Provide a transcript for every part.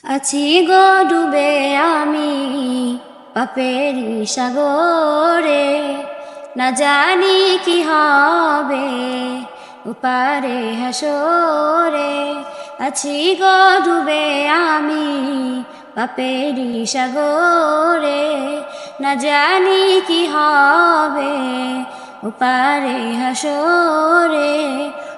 আছি গো ডুবে আমি পাপের সাগরে। না জানি কি হবে উপারে হাসরে। আছি গো ডুবে আমি পাপের সাগরে। না জানি কি হবে উপারে হাসরে।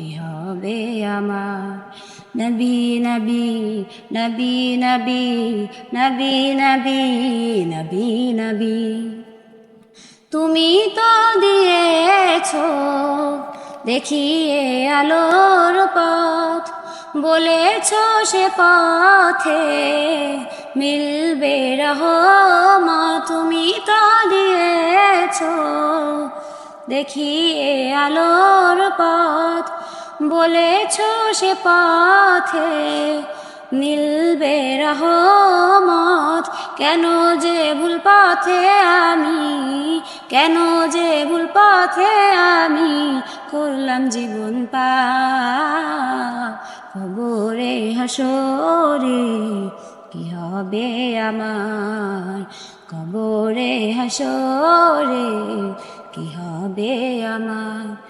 কি হবে আমার? নবী নবী নবী নবী নবী নবী নবী নবী। তুমি তো দিয়েছ দেখিয়ে আলোর পথ, বলেছ সে পথে মিলবে রহ মা তুমি তো দিয়েছ দেখিয়ে আলোর পথ বলেছ সে পথে মিলবে রহমত। কেন যে ভুল পথে আমি, কেন যে ভুল পথে আমি করলাম জীবন পা খবরে হাসরে কি হবে আমার কবরে হাসরে কি হবে আমার